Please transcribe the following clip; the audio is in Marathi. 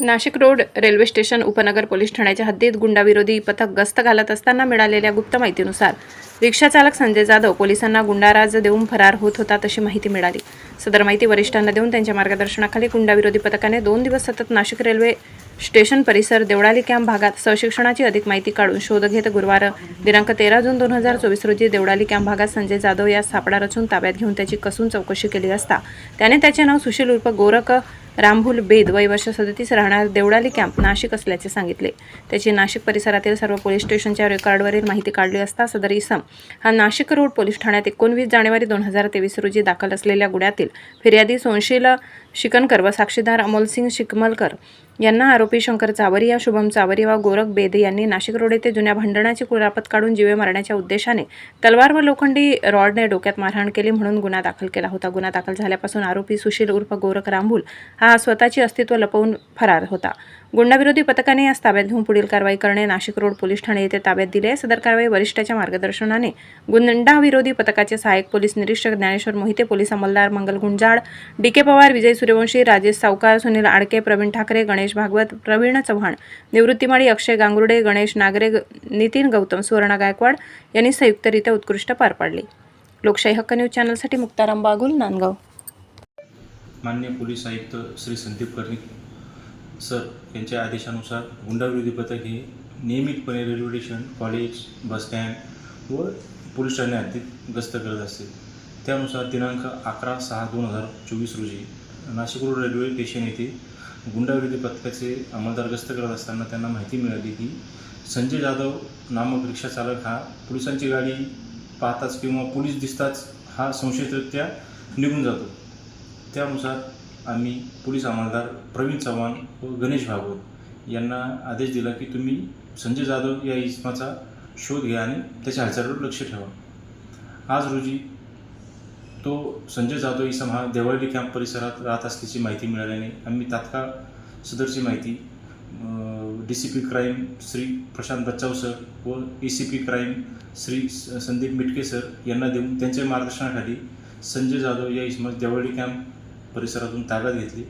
नाशिक रोड रेल्वे स्टेशन उपनगर पोलीस ठाण्याच्या हद्दीत गुंडाविरोधी पथक गस्त घालत असताना मिळालेल्या गुप्त माहितीनुसार रिक्षाचालक संजय जाधव पोलिसांना गुंडाराज देऊन फरार होत होता तशी माहिती मिळाली. सदर माहिती वरिष्ठांना देऊन त्यांच्या मार्गदर्शनाखाली गुंडाविरोधी पथकाने दोन दिवस सतत नाशिक रेल्वे स्टेशन परिसर देवळाली कॅम्प भागात सशिक्षणाची अधिक माहिती काढून शोध घेत गुरुवार दिनांक तेरा जून दोन हजार चोवीस रोजी देवळाली कॅम्प भागात संजय जाधव या सापडा रचून ताब्यात घेऊन त्याची कसून चौकशी केली असता. त्याने त्याचे नाव सुशील उर्फ गोरख रामभूल बेद वय वर्ष सदतीस राहणार देवडाली कॅम्प नाशिक असल्याचे सांगितले. त्याची नाशिक परिसरातील सर्व पोलीस स्टेशनच्या रेकॉर्डवरील माहिती काढली असता सदर इसम हा नाशिक रोड पोलीस ठाण्यात एकोणवीस जानेवारी दोन हजार तेवीस रोजी दाखल असलेल्या गुन्ह्यातील फिर्यादी सोनशील शिकनकर व साक्षीदार अमोलसिंग शिकमलकर यांना आरोपी शंकर चावरिया शुभम चावरिया व गोरख बेद यांनी नाशिक रोड येथे जुन्या भांडणाची कुरापत काढून जीवे मारण्याच्या उद्देशाने तलवार व लोखंडी रॉडने डोक्यात मारहाण केली म्हणून गुन्हा दाखल केला होता. गुन्हा दाखल झाल्यापासून आरोपी सुशील उर्फ गोरख रांभूल हा स्वतःची अस्तित्व लपवून फरार होता. गुंडाविरोधी पथकाने यास ताब्यात घेऊन पुढील कारवाई करणे नाशिक रोड पोलीस ठाणे येथे ताब्यात दिले. सदर कारवाई वरिष्ठाच्या मार्गदर्शनाने गुंडाविरोधी पथकाचे सहाय्यक पोलीस निरीक्षक ज्ञानेश्वर मोहिते पोलीस अंमलदार मंगल गुंजाळ डी के पवार विजय सूर्यवंशी राजेश सावकार सुनील आडके प्रवीण ठाकरे गणेश भागवत प्रवीण चव्हाण निवृत्तीमाळी अक्षय गांगुर्डे गणेश नागरे नितीन गौतम सुवर्णा गायकवाड यांनी संयुक्तरित्या उत्कृष्ट पार पाडली. लोकशाही हक्क न्यूज चॅनलसाठी मुक्ताराम बागुल नांदगाव. मान्य पोलीस आयुक्त श्री संदीप कर्णिक सर यांच्या आदेशानुसार गुंडाविरोधी पथक हे नियमितपणे railway station college bus stand व पोलीस ठाण्यात गस्त करत असते. त्यानुसार दिनांक अकरा सहा दोन हजार चोवीस रोजी नाशिक रोड रेल्वे स्टेशन येथे गुंडाविरोधी पथकाचे अंमलदार गस्त करत असताना त्यांना माहिती मिळाली की संजय जाधव नामक रिक्षाचालक हा पोलिसांची गाडी पाहताच किंवा पोलीस दिसताच हा संशयितरित्या निघून जातो. त्यानुसार आम्ही पोलीस अंमलदार प्रवीण चव्हाण व गणेश भागवत यांना आदेश दिला की तुम्ही संजय जाधव या इसमाचा शोध घ्या आणि त्याच्या हालचालीवर लक्ष ठेवा. आज रोजी तो संजय जाधव इसम हा देवाळी कॅम्प परिसरात राहत असल्याची माहिती मिळाल्याने आम्ही तात्काळ सदरची माहिती D C P crime Shri Prashant Bachchav sir व A C P crime Shri स- संदीप मिटके सर यांना देऊन त्यांच्या मार्गदर्शनाखाली संजय जाधव या इसमास देवाळी कॅम्प परिसरातून ताब्यात घेतली.